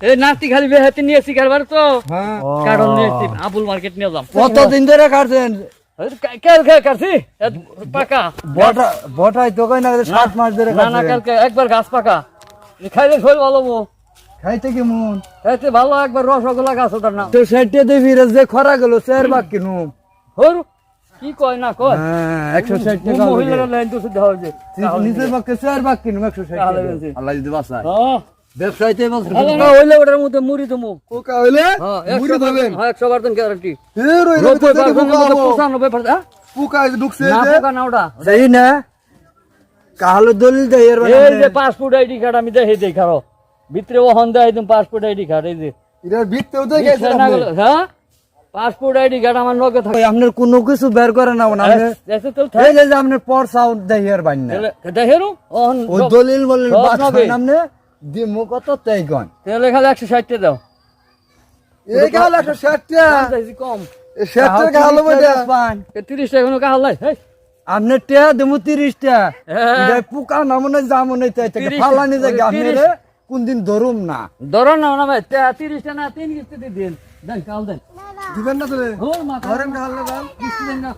এই নাতি খালি বেহাতে নিয়েছি কারবার তো। হ্যাঁ। কারণ নিয়েছি আবুল মার্কেট নিয়ে যাম। কতদিন ধরে কাটছেন? পাকা। বটা বটাই তো কই না সাত মাস ধরে না না কালকে একবার গাছ পাকা। খাইলে শরীর ভালো মো খাইতে কেমন? খাইতে ভালো একবার রসগোল্লা গাছ ওটার নাম। তো সেটে দিয়ে যে খরা গেল চার বাক কিনু হরু কি কয় না কয়? হ্যাঁ একশো ষাট টাকা মহিলারা লাইন তো শুদ্ধ হয়েছে। নিজের পক্ষে চার বাক কিনু একশো ষাট তাহলে টাকা। বলছি। আল্লাহ যদি ব্যবসায়ীতে বলছে পোকা হইলে ওটার মধ্যে মুড়ি তুমি পোকা হইলে হ্যাঁ মুড়ি হ্যাঁ একশো পার্সেন্ট গ্যারান্টি এ রই রই নব্বই থেকে পার্সেন্ট পোকা হব। পঁচানব্বই পার্সেন্ট পোকা এই যে ঢুকছে এই না যে। পোকা না ওটা। যাই না কালো দলিল দেয় এর এই যে পাসপোর্ট আইডি কার্ড আমি দেখে দেই খারো। ভিতরে ও একদম পাসপোর্ট আইডি কার্ড এই যে। এটার ভিতরেও দেখে ভিতরে না হ্যাঁ? পাসপোর্ট আইডি কার্ড আমার নগে থাকে। আপনার কোনো কিছু বের করে না আপনি এসে তো এই যে যে আপনার পরসাও দেয় এর বাইন না দেখেরু ওহন দলিল নামনে দিমু কত তাই গন তেলে খালি একশো ষাটটা দাও। এই গাল একশো ষাট টাকা চাইছি কম। হবে নাই তিরিশটা হ্যাঁ। এটা পুকা নামনে জামনে তাই থেকে 30 ফালানি যায় ওই আপনার 30 কোন দিন ধরুম না। ধরো না না ভাই তে- তিরিশটা না তিন কিস্তি দিন। দেন কাল দেন। দিবেন না তো ওর মাথা ধরেন গাল না কিস্তি দেন না